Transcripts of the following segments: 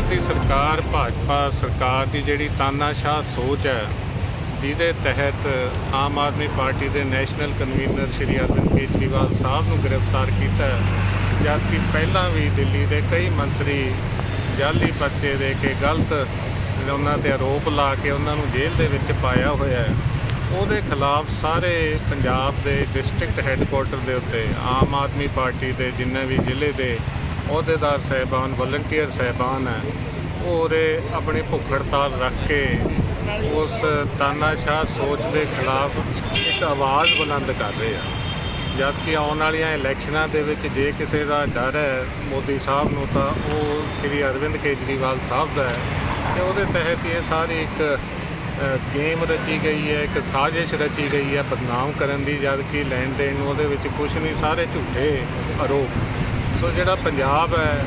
Centre ਸਰਕਾਰ, ਭਾਜਪਾ ਸਰਕਾਰ ਦੀ ਜਿਹੜੀ ਤਾਨਾਸ਼ਾਹ ਸੋਚ ਹੈ, ਜਿਹਦੇ ਤਹਿਤ ਆਮ ਆਦਮੀ ਪਾਰਟੀ ਦੇ ਨੈਸ਼ਨਲ ਕਨਵੀਨਰ ਸ਼੍ਰੀ ਅਰਵਿੰਦ ਕੇਜਰੀਵਾਲ ਸਾਹਿਬ ਨੂੰ ਗ੍ਰਿਫਤਾਰ ਕੀਤਾ ਹੈ, ਜਦਕਿ ਪਹਿਲਾਂ ਵੀ ਦਿੱਲੀ ਦੇ ਕਈ ਮੰਤਰੀ ਜਾਲੀ ਪਰਚੇ ਦੇ ਕੇ ਗਲਤ ਉਹਨਾਂ ਤੇ ਆਰੋਪ ਲਾ ਕੇ ਉਹਨਾਂ ਨੂੰ ਜੇਲ੍ਹ ਦੇ ਵਿੱਚ ਪਾਇਆ ਹੋਇਆ ਹੈ, ਉਹਦੇ ਖਿਲਾਫ ਸਾਰੇ ਪੰਜਾਬ ਦੇ ਡਿਸਟ੍ਰਿਕਟ ਹੈੱਡਕੁਆਟਰ ਦੇ ਉੱਤੇ ਆਮ ਆਦਮੀ ਪਾਰਟੀ ਦੇ ਜਿੰਨੇ ਵੀ ਜ਼ਿਲ੍ਹੇ ਦੇ ਅਹੁਦੇਦਾਰ ਸਹਿਬਾਨ ਵਲੰਟੀਅਰ ਸਹਿਬਾਨ ਹੈ। ਉਹ ਉਰੇ ਆਪਣੀ ਭੁੱਖ ਹੜਤਾਲ ਰੱਖ ਕੇ ਉਸ ਤਾਨਾਸ਼ਾਹ ਸੋਚ ਦੇ ਖਿਲਾਫ ਇੱਕ ਆਵਾਜ਼ ਬੁਲੰਦ ਕਰ ਰਹੇ ਆ। ਜਦ ਕਿ ਆਉਣ ਵਾਲੀਆਂ ਇਲੈਕਸ਼ਨਾਂ ਦੇ ਵਿੱਚ ਜੇ ਕਿਸੇ ਦਾ ਡਰ ਹੈ ਮੋਦੀ ਸਾਹਿਬ ਨੂੰ, ਤਾਂ ਉਹ ਸ਼੍ਰੀ ਅਰਵਿੰਦ ਕੇਜਰੀਵਾਲ ਸਾਹਿਬ ਦਾ ਹੈ। ਤੇ ਉਹਦੇ ਤਹਿਤ ਇਹ ਸਾਰੀ ਇੱਕ ਗੇਮ ਰਚੀ ਗਈ ਹੈ, ਇੱਕ ਸਾਜ਼ਿਸ਼ ਰਚੀ ਗਈ ਹੈ ਬਦਨਾਮ ਕਰਨ ਦੀ ਜਦ ਕਿ ਲੈਣ ਦੇਣ ਉਹਦੇ ਵਿੱਚ ਕੁਝ ਨਹੀਂ, ਸਾਰੇ ਝੂਠੇ ਆਰੋਪ। ਸੋ ਜਿਹੜਾ ਪੰਜਾਬ ਹੈ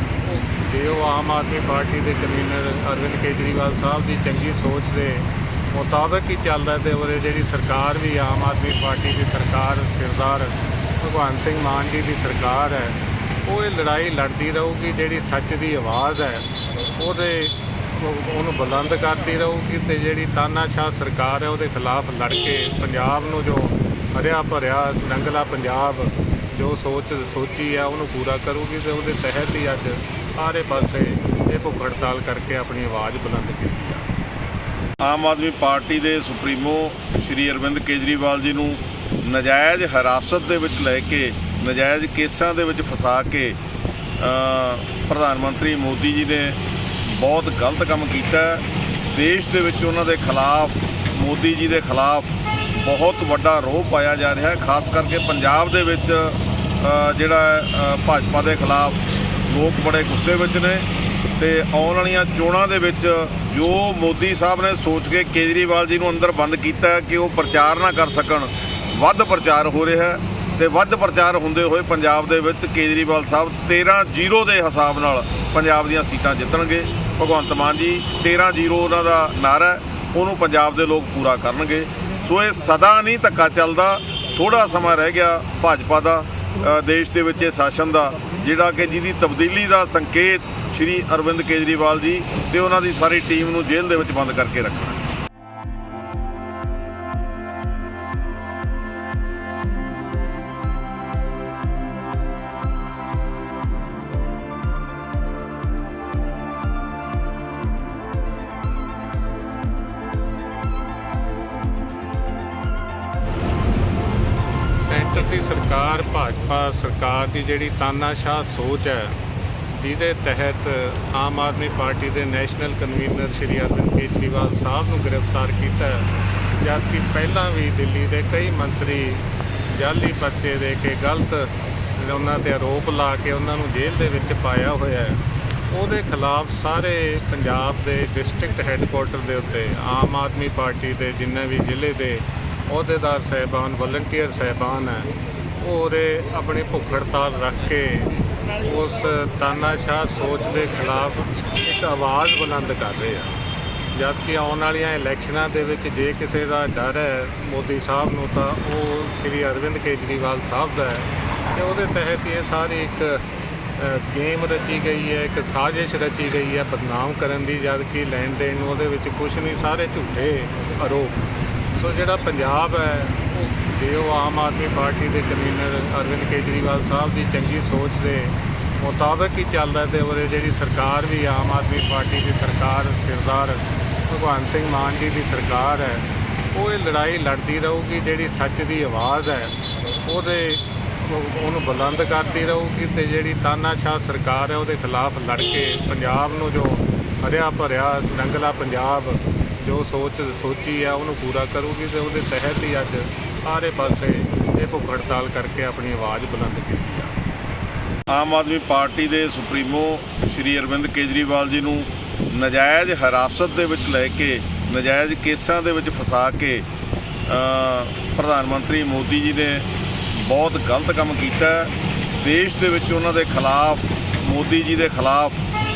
ਜੇ ਉਹ ਆਮ ਆਦਮੀ ਪਾਰਟੀ ਦੇ ਕਨਵੀਨਰ ਅਰਵਿੰਦ ਕੇਜਰੀਵਾਲ ਸਾਹਿਬ ਦੀ ਚੰਗੀ ਸੋਚ ਦੇ ਮੁਤਾਬਕ ਹੀ ਚੱਲਦਾ ਤੇ ਉਹਦੇ ਜਿਹੜੀ ਸਰਕਾਰ ਵੀ ਆਮ ਆਦਮੀ ਪਾਰਟੀ ਦੀ ਸਰਕਾਰ, ਸਰਦਾਰ ਭਗਵੰਤ ਸਿੰਘ ਮਾਨ ਜੀ ਦੀ ਸਰਕਾਰ ਹੈ, ਉਹ ਇਹ ਲੜਾਈ ਲੜਦੀ ਰਹੂਗੀ, ਜਿਹੜੀ ਸੱਚ ਦੀ ਆਵਾਜ਼ ਹੈ, ਉਹਦੇ ਉਹਨੂੰ ਬੁਲੰਦ ਕਰਦੀ ਰਹੂਗੀ ਤੇ ਜਿਹੜੀ ਤਾਨਾਸ਼ਾਹ ਸਰਕਾਰ ਹੈ, ਉਹਦੇ ਖਿਲਾਫ ਲੜ ਕੇ ਪੰਜਾਬ ਨੂੰ ਜੋ ਹਰਿਆ ਭਰਿਆ ਰੰਗਲਾ ਪੰਜਾਬ ਜੋ ਸੋਚ ਸੋਚੀ ਹੈ ਉਹਨੂੰ ਪੂਰਾ ਕਰੂਗੀ ਤੇ ਉਹਦੇ ਤਹਿਤ ਹੀ ਅੱਜ ਸਾਰੇ ਪਾਸੇ ਇਹ ਭੁੱਖ ਹੜਤਾਲ ਕਰਕੇ ਆਪਣੀ ਆਵਾਜ਼ ਬੁਲੰਦ ਕੀਤੀ ਹੈ ਆਮ ਆਦਮੀ ਪਾਰਟੀ ਦੇ ਸੁਪਰੀਮੋ ਸ਼੍ਰੀ ਅਰਵਿੰਦ ਕੇਜਰੀਵਾਲ ਜੀ ਨੂੰ ਨਜਾਇਜ਼ ਹਿਰਾਸਤ ਦੇ ਵਿੱਚ ਲੈ ਕੇ, ਨਜਾਇਜ਼ ਕੇਸਾਂ ਦੇ ਵਿੱਚ ਫਸਾ ਕੇ ਪ੍ਰਧਾਨ ਮੰਤਰੀ ਮੋਦੀ ਜੀ ਨੇ ਬਹੁਤ ਗਲਤ ਕੰਮ ਕੀਤਾ। ਦੇਸ਼ ਦੇ ਵਿੱਚ ਉਹਨਾਂ ਦੇ ਖਿਲਾਫ, ਮੋਦੀ ਜੀ ਦੇ ਖਿਲਾਫ ਬਹੁਤ ਵੱਡਾ ਰੋਹ ਪਾਇਆ ਜਾ ਰਿਹਾ ਹੈ ਖਾਸ ਕਰਕੇ ਪੰਜਾਬ ਦੇ ਵਿੱਚ ਜਿਹੜਾ ਭਾਜਪਾ ਦੇ ਖਿਲਾਫ ਲੋਕ ਬੜੇ ਗੁੱਸੇ ਵਿੱਚ ਨੇ ਤੇ ਆਉਣ ਵਾਲੀਆਂ ਚੋਣਾਂ ਦੇ ਵਿੱਚ ਜੋ ਮੋਦੀ ਸਾਹਿਬ ਨੇ ਸੋਚ ਕੇ ਕੇਜਰੀਵਾਲ ਜੀ ਨੂੰ ਅੰਦਰ ਬੰਦ ਕੀਤਾ ਕਿ ਉਹ ਪ੍ਰਚਾਰ ਨਾ ਕਰ ਸਕਣ, ਵੱਧ ਪ੍ਰਚਾਰ ਹੋ ਰਿਹਾ ਹੈ ਤੇ ਵੱਧ ਪ੍ਰਚਾਰ ਹੁੰਦੇ ਹੋਏ ਪੰਜਾਬ ਦੇ ਵਿੱਚ ਕੇਜਰੀਵਾਲ ਸਾਹਿਬ 13-0 ਦੇ ਹਿਸਾਬ ਨਾਲ ਪੰਜਾਬ ਦੀਆਂ ਸੀਟਾਂ ਜਿੱਤਣਗੇ। ਭਗਵੰਤ ਮਾਨ ਜੀ 13-0 ਉਹਨਾਂ ਦਾ ਨਾਰਾ ਉਹਨੂੰ ਪੰਜਾਬ ਦੇ ਲੋਕ ਪੂਰਾ ਕਰਨਗੇ। ਸੋ ਇਹ ਸਦਾ ਨਹੀਂ ਧੱਕਾ ਚੱਲਦਾ ਥੋੜਾ ਸਮਾਂ ਰਹਿ ਗਿਆ ਭਾਜਪਾ ਦਾ। ਦੇਸ਼ ਦੇ ਵਿੱਚ ਇਹ ਸ਼ਾਸਨ ਦਾ, ਜਿਹੜਾ ਕਿ ਜਿਹਦੀ ਤਬਦੀਲੀ ਦਾ ਸੰਕੇਤ ਸ਼੍ਰੀ ਅਰਵਿੰਦ ਕੇਜਰੀਵਾਲ ਜੀ ਤੇ ਉਹਨਾਂ ਦੀ ਸਾਰੀ ਟੀਮ ਨੂੰ ਜੇਲ੍ਹ ਦੇ ਵਿੱਚ ਬੰਦ ਕਰਕੇ ਰੱਖਣਾ। ਸੈਂਟਰ ਦੀ ਸਰਕਾਰ, ਭਾਜਪਾ ਸਰਕਾਰ ਦੀ ਜਿਹੜੀ ਤਾਨਾਸ਼ਾਹ ਸੋਚ ਹੈ, ਜਿਹਦੇ ਤਹਿਤ ਆਮ ਆਦਮੀ ਪਾਰਟੀ ਦੇ ਨੈਸ਼ਨਲ ਕਨਵੀਨਰ ਸ਼੍ਰੀ ਅਰਵਿੰਦ ਕੇਜਰੀਵਾਲ ਸਾਹਿਬ ਨੂੰ ਗ੍ਰਿਫਤਾਰ ਕੀਤਾ ਹੈ, ਜਦਕਿ ਪਹਿਲਾਂ ਵੀ ਦਿੱਲੀ ਦੇ ਕਈ ਮੰਤਰੀ ਜਾਲੀ ਪੱਤੇ ਦੇ ਕੇ ਗਲਤ ਉਹਨਾਂ ਤੇ ਆਰੋਪ ਲਾ ਕੇ ਉਹਨਾਂ ਨੂੰ ਜੇਲ੍ਹ ਦੇ ਵਿੱਚ ਪਾਇਆ ਹੋਇਆ ਹੈ। ਉਹਦੇ ਖਿਲਾਫ ਸਾਰੇ ਪੰਜਾਬ ਦੇ ਡਿਸਟ੍ਰਿਕਟ ਹੈੱਡਕੁਆਟਰ ਦੇ ਉੱਤੇ ਆਮ ਆਦਮੀ ਪਾਰਟੀ ਦੇ ਜਿੰਨੇ ਵੀ ਜ਼ਿਲ੍ਹੇ ਦੇ ਅਹੁਦੇਦਾਰ ਸਹਿਬਾਨ ਵਲੰਟੀਅਰ ਸਹਿਬਾਨ ਹੈ। ਉਹ ਉਰੇ ਆਪਣੀ ਭੁੱਖ ਹੜਤਾਲ ਰੱਖ ਕੇ ਉਸ ਤਾਨਾਸ਼ਾਹ ਸੋਚ ਦੇ ਖਿਲਾਫ ਇੱਕ ਆਵਾਜ਼ ਬੁਲੰਦ ਕਰ ਰਹੇ ਆ। ਜਦ ਕਿ ਆਉਣ ਵਾਲੀਆਂ ਇਲੈਕਸ਼ਨਾਂ ਦੇ ਵਿੱਚ ਜੇ ਕਿਸੇ ਦਾ ਡਰ ਹੈ, ਮੋਦੀ ਸਾਹਿਬ ਨੂੰ ਤਾਂ ਉਹ ਸ਼੍ਰੀ ਅਰਵਿੰਦ ਕੇਜਰੀਵਾਲ ਸਾਹਿਬ ਦਾ ਹੈ। ਤੇ ਉਹਦੇ ਤਹਿਤ ਇਹ ਸਾਰੀ ਇੱਕ ਗੇਮ ਰਚੀ ਗਈ ਹੈ, ਇੱਕ ਸਾਜ਼ਿਸ਼ ਰਚੀ ਗਈ ਹੈ ਬਦਨਾਮ ਕਰਨ ਦੀ ਜਦ ਕਿ ਲੈਣ ਦੇਣ ਉਹਦੇ ਵਿੱਚ ਕੁਝ ਨਹੀਂ, ਸਾਰੇ ਝੂਠੇ ਆਰੋਪ। ਸੋ ਜਿਹੜਾ ਪੰਜਾਬ ਹੈ ਉਹ ਜੇ ਉਹ ਆਮ ਆਦਮੀ ਪਾਰਟੀ ਦੇ ਕਨਵੀਨਰ ਅਰਵਿੰਦ ਕੇਜਰੀਵਾਲ ਸਾਹਿਬ ਦੀ ਚੰਗੀ ਸੋਚ ਦੇ ਮੁਤਾਬਕ ਹੀ ਚੱਲਦਾ ਤੇ ਉਹਦੇ ਜਿਹੜੀ ਸਰਕਾਰ ਵੀ ਆਮ ਆਦਮੀ ਪਾਰਟੀ ਦੀ ਸਰਕਾਰ, ਸਰਦਾਰ ਭਗਵੰਤ ਸਿੰਘ ਮਾਨ ਜੀ ਦੀ ਸਰਕਾਰ ਹੈ, ਉਹ ਇਹ ਲੜਾਈ ਲੜਦੀ ਰਹੂਗੀ, ਜਿਹੜੀ ਸੱਚ ਦੀ ਆਵਾਜ਼ ਹੈ, ਉਹਦੇ ਉਹਨੂੰ ਬੁਲੰਦ ਕਰਦੀ ਰਹੂਗੀ ਤੇ ਜਿਹੜੀ ਤਾਨਾਸ਼ਾਹ ਸਰਕਾਰ ਹੈ, ਉਹਦੇ ਖਿਲਾਫ ਲੜ ਕੇ ਪੰਜਾਬ ਨੂੰ ਜੋ ਹਰਿਆ ਭਰਿਆ ਰੰਗਲਾ ਪੰਜਾਬ ਜੋ ਸੋਚ ਸੋਚੀ ਹੈ ਉਹਨੂੰ ਪੂਰਾ ਕਰੂਗੀ ਤੇ ਉਹਦੇ ਤਹਿਤ ਹੀ ਅੱਜ ਸਾਰੇ ਪਾਸੇ ਇਹ ਭੁੱਖ ਹੜਤਾਲ ਕਰਕੇ ਆਪਣੀ ਆਵਾਜ਼ ਬੁਲੰਦ ਕੀਤੀ ਹੈ। ਆਮ ਆਦਮੀ ਪਾਰਟੀ ਦੇ ਸੁਪਰੀਮੋ ਸ਼੍ਰੀ ਅਰਵਿੰਦ ਕੇਜਰੀਵਾਲ ਜੀ ਨੂੰ ਨਜਾਇਜ਼ ਹਿਰਾਸਤ ਦੇ ਵਿੱਚ ਲੈ ਕੇ, ਨਜਾਇਜ਼ ਕੇਸਾਂ ਦੇ ਵਿੱਚ ਫਸਾ ਕੇ ਪ੍ਰਧਾਨ ਮੰਤਰੀ ਮੋਦੀ ਜੀ ਨੇ ਬਹੁਤ ਗਲਤ ਕੰਮ ਕੀਤਾ। ਦੇਸ਼ ਦੇ ਵਿੱਚ ਉਹਨਾਂ ਦੇ ਖਿਲਾਫ, ਮੋਦੀ ਜੀ ਦੇ ਖਿਲਾਫ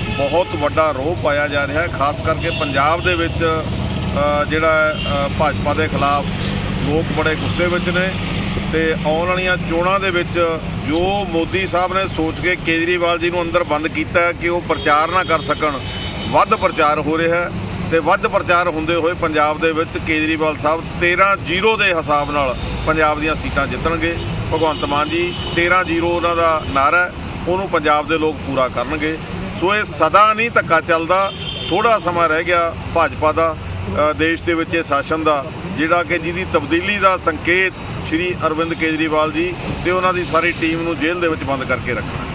ਬਹੁਤ ਵੱਡਾ ਰੋਹ ਪਾਇਆ ਜਾ ਰਿਹਾ ਹੈ, ਖਾਸ ਕਰਕੇ ਪੰਜਾਬ ਦੇ ਵਿੱਚ ਜਿਹੜਾ ਭਾਜਪਾ ਦੇ ਖਿਲਾਫ ਲੋਕ ਬੜੇ ਗੁੱਸੇ ਵਿੱਚ ਨੇ ਤੇ ਆਉਣ ਵਾਲੀਆਂ ਚੋਣਾਂ ਦੇ ਵਿੱਚ ਜੋ ਮੋਦੀ ਸਾਹਿਬ ਨੇ ਸੋਚ ਕੇ ਕੇਜਰੀਵਾਲ ਜੀ ਨੂੰ ਅੰਦਰ ਬੰਦ ਕੀਤਾ ਕਿ ਉਹ ਪ੍ਰਚਾਰ ਨਾ ਕਰ ਸਕਣ, ਵੱਧ ਪ੍ਰਚਾਰ ਹੋ ਰਿਹਾ ਹੈ ਤੇ ਵੱਧ ਪ੍ਰਚਾਰ ਹੁੰਦੇ ਹੋਏ ਪੰਜਾਬ ਦੇ ਵਿੱਚ ਕੇਜਰੀਵਾਲ ਸਾਹਿਬ 13-0 ਦੇ ਹਿਸਾਬ ਨਾਲ ਪੰਜਾਬ ਦੀਆਂ ਸੀਟਾਂ ਜਿੱਤਣਗੇ। ਭਗਵੰਤ ਮਾਨ ਜੀ 13-0 ਉਹਨਾਂ ਦਾ ਨਾਰਾ ਉਹਨੂੰ ਪੰਜਾਬ ਦੇ ਲੋਕ ਪੂਰਾ ਕਰਨਗੇ। ਸੋ ਇਹ ਸਦਾ ਨਹੀਂ ਧੱਕਾ ਚੱਲਦਾ ਥੋੜਾ ਸਮਾਂ ਰਹਿ ਗਿਆ ਭਾਜਪਾ ਦਾ ਦੇਸ਼ ਦੇ ਵਿੱਚ ਇਹ ਸ਼ਾਸਨ ਦਾ, ਜਿਹੜਾ ਕਿ ਜਿਹਦੀ ਤਬਦੀਲੀ ਦਾ ਸੰਕੇਤ ਸ਼੍ਰੀ ਅਰਵਿੰਦ ਕੇਜਰੀਵਾਲ ਜੀ ਤੇ ਉਹਨਾਂ ਦੀ ਸਾਰੀ ਟੀਮ ਨੂੰ ਜੇਲ੍ਹ ਦੇ ਵਿੱਚ ਬੰਦ ਕਰਕੇ ਰੱਖਣਾ।